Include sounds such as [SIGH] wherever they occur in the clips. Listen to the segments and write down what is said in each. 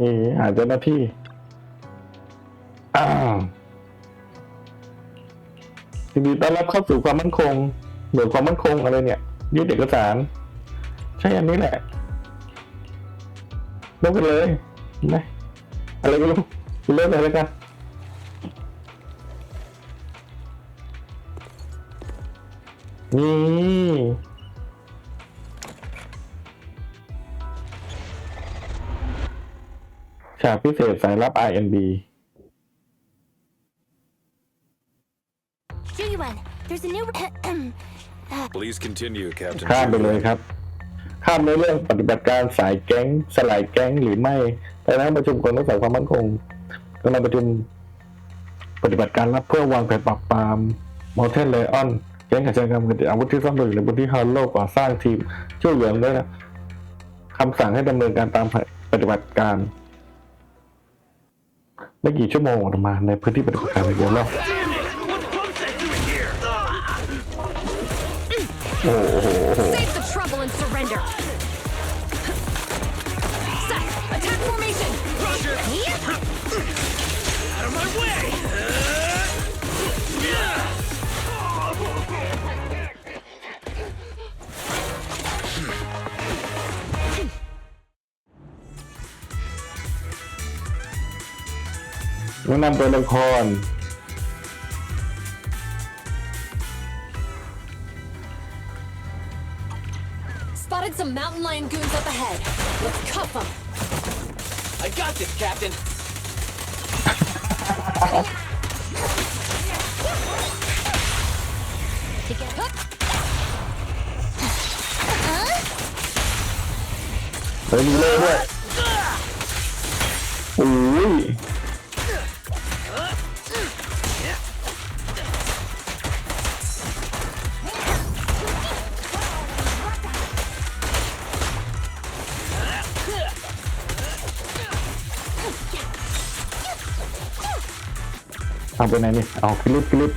นี่หาเจ้าหน้าที่ยินดีต้อนรับเข้าสู่ความมั่นคงหน่วยความมั่นคงอะไรเนี่ยยื่นเอกสาร ใช่อันนี้แหละเริ่มกันเลยเห็นไหมอะไรก็รู้เริ่มเลยแล้วกันนี่ ฉากพิเศษสายลับ INB Julian, there's a new. Please continue, Captain. ข้ามไปเลย Julian. ครับ ข้ามในเรื่องปฏิบัติการสายแก๊ง สลายแก๊งหรือไม่ในนัดประชุมกองรักษาความมั่นคงกำลังประชุมปฏิบัติการลับเพื่อวางแผนปราบปรามมอเทนเลออนแก๊งขจายกรรมอาวุธที่ซ่อนตัวอยู่ในพื้นที่ฮาร์โลก่อสร้างทีมช่วยเหลือด้วยนะคำสั่งให้ดำเนินการตามปฏิบัติการ ไม่กี่ชั่วโมงออกมาในพื้นที่ปฏิบัติการเดียวแล้วโอ้โหโอ้โหโอ้โห Save the trouble and surrender. Set. Attack formation. Roger. Out of my way! แนะนำตัวละคร Spotted some mountain lion goons up ahead. Let's cuff them. I got this, Captain. To get hooked. เฮ้ยมีเล่ด้วย เอาไปไหนนี่ เอาพิลิปพิลิป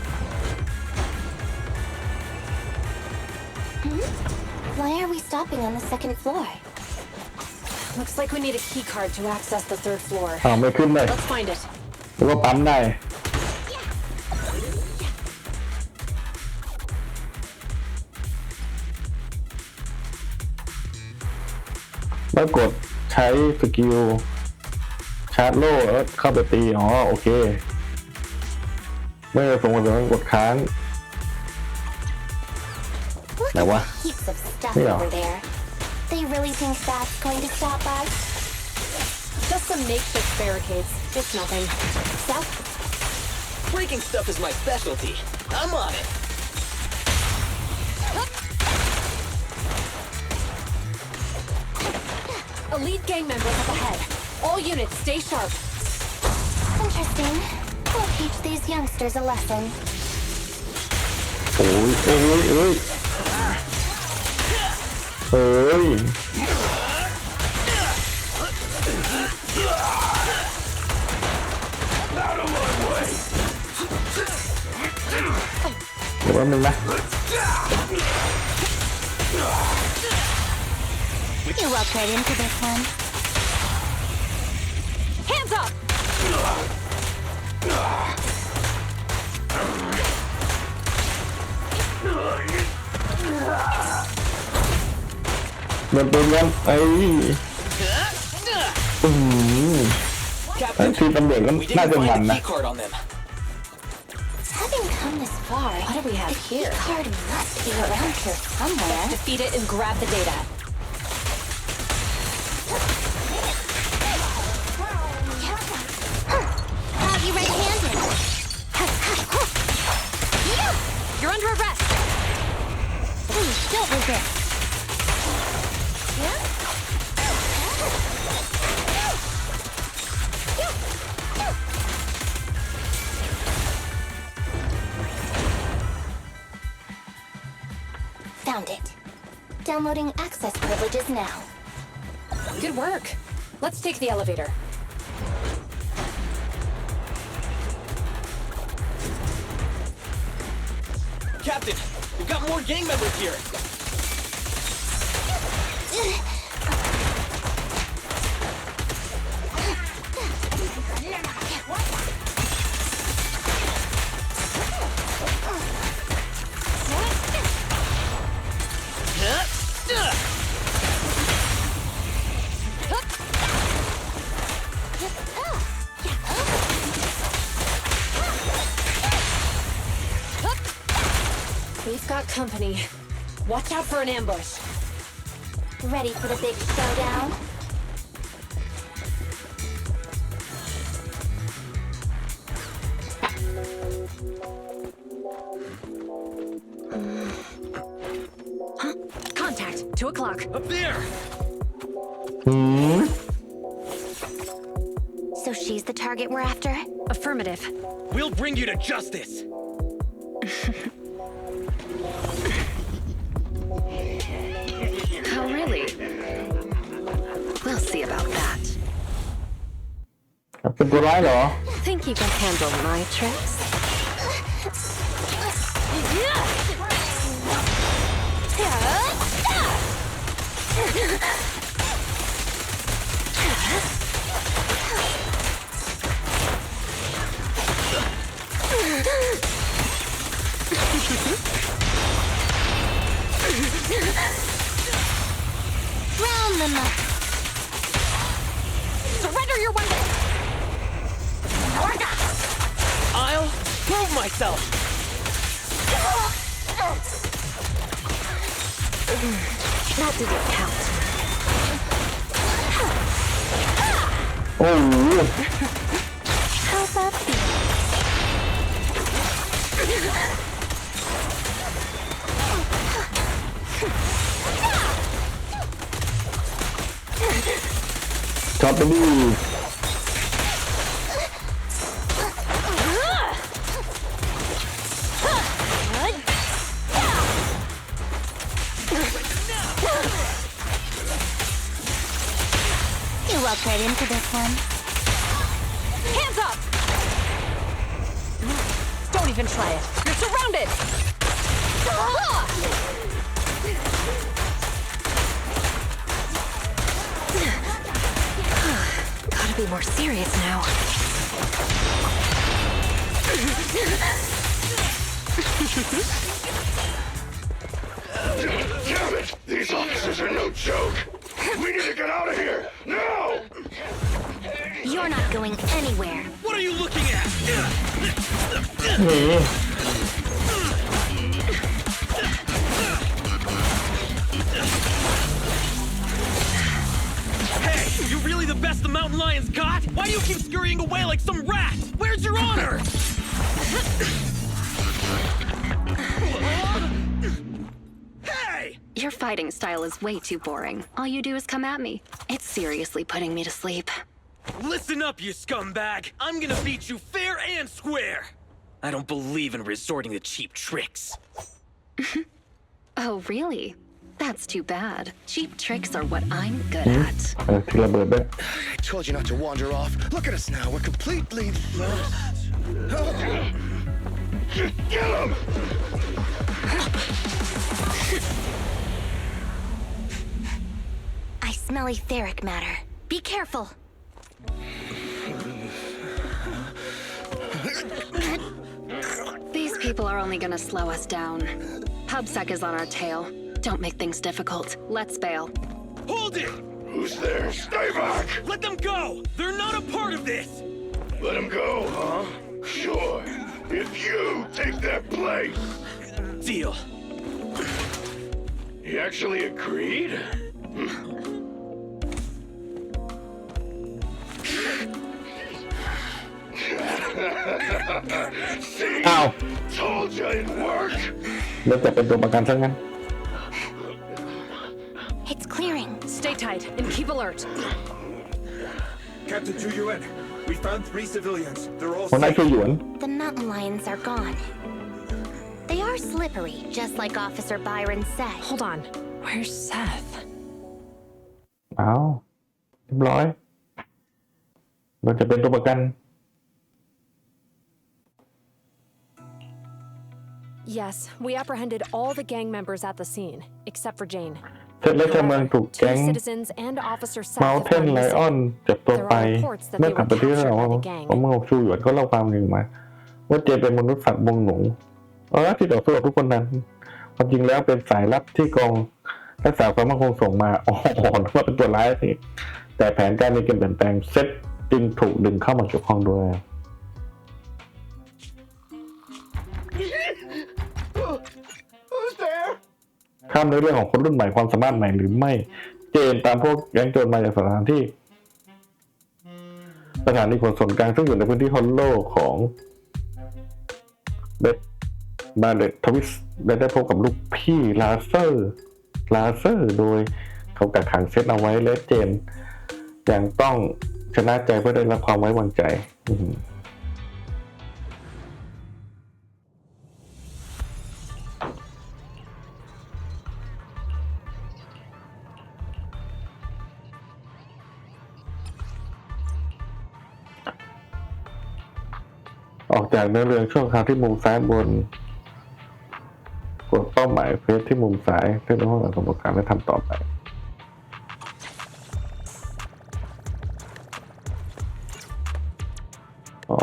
Why are we stopping on the second floor? Looks like we need a key card to access the third floor. เอาไม่ขึ้นเลย Let's find it. หรือว่าปั๊มได้ แล้วกดใช้สกิล ชาร์จโล่แล้วเข้าไปตี อ๋อ โอเค เมื่อส่งผลต้องกดค้าง Look Now at what? the heaps of stuff Yeah. over there. They really think that's going to stop us? Just some makeshift barricades. It's nothing. So, Breaking stuff is my specialty. I'm on it. A [LAUGHS] lead gang member up ahead. All units, stay sharp. interesting. We'll teach these youngsters a lesson. โอ้ยเอ้ยเอ้ยเอ้ย เดี๋ยวแป๊บนึงนะ You walked right into this one. เดินปืนกันไอ้อืม Captain, ทีมตำรวจก็ we น่า didn't จะมัน find a นะ key card on them. Having come this far, What do we have the key here? card must be around here somewhere. Defeat it and grab the data. Please don't resist. Found it. Downloading access privileges now. Good work. Let's take the elevator. Captain, we've got more gang members here. We've got company. Watch out for an ambush. Ready for the big showdown? Contact. Two o'clock. Up there! หืม So she's the target we're after? Affirmative. We'll bring you to justice! [LAUGHS] เป็นตัวร้ายเหรอ Think you can handle my tricks? myself! That didn't count. Oh, yeah. How's that feel? Top the move. Walked right into this one. Hands up! Don't even try it. You're surrounded! Gotta be more serious now. Damn it! These officers are no joke! We need to get out of here! Now! You're not going anywhere. What are you looking at? Hey, you really the best the mountain lions got? Why do you keep scurrying away like some rat? Where's your honor? hey! Your fighting style is way too boring. All you do is come at me. It's seriously putting me to sleep. Listen up, you scumbag! I'm gonna beat you fair and square! I don't believe in resorting to cheap tricks. [LAUGHS] oh, really? That's too bad. Cheap tricks are what I'm good at. I told you not to wander off. Look at us now. We're completely lost. [GASPS] Him! I smell etheric matter. Be careful. People are only gonna slow us down. PubSec is on our tail. Don't make things difficult. Let's bail. Hold it! Who's there? Stay back! Let them go! They're not a part of this! Let them go, huh? Sure. If you take their place. Deal. He actually agreed? Hmm. อ้าว Told you it'd work! เริ่มจะเป็นตัวประกันซะงั้น It's clearing. Stay tight and keep alert. Captain Zhu Yuan, we found three civilians. They're all คนนั้น safe. คือหยวน The mountain lions are gone. They are slippery, just like Officer Byron said. Hold on. Where's Seth? อ้าวเรียบร้อยเราจะเป็นตัวประกัน Yes, we apprehended all the gang members at the scene, except for Jane. เสร็จแล้วชาวเมืองถูกแก๊ง Two citizens and Officer Seth เมา have เทน gone ไลออน missing. จับตัวไป เมื่อกลับไปที่เราผมเมื่อชูหยวนก็เล่าความหนึ่งมา ว่าเจเป็นมนุษย์สัตว์วงหนูเออที่ต่อสู้กับทุกคนนั้นความจริงแล้วเป็นสายลับที่กองรักษาความมั่นคงส่งมาอ๋อนึกว่าเป็นตัวร้ายสิแต่แผนการมีการเปลี่ยนแปลงเซตจึงถูกดึงเข้ามาเกี่ยวข้องด้วย ข้ามในเรื่องของคนรุ่นใหม่ความสามารถใหม่หรือไม่ เจนตามพวกแก๊งโจรมาจากสถานที่ สถานีขนส่งกลางซึ่งอยู่ในพื้นที่ฮอลโลของเบสบาเลตทวิสและได้พบกับลูกพี่ลาเซอร์ลาเซอร์โดยเขากักขังเซตเอาไว้และเจนยังต้องชนะใจเพื่อได้รับความไว้วางใจ จากเนื้อเรื่องช่วงคราวที่มุมซ้ายบน กดเป้าหมายเฟซที่มุมซ้ายเพื่อในห้องหลังสมการและทำต่อไปอ๋อ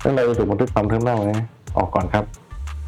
แล้วเราจะถูกบันทึกความเทอร์มินอลไหมออกก่อนครับ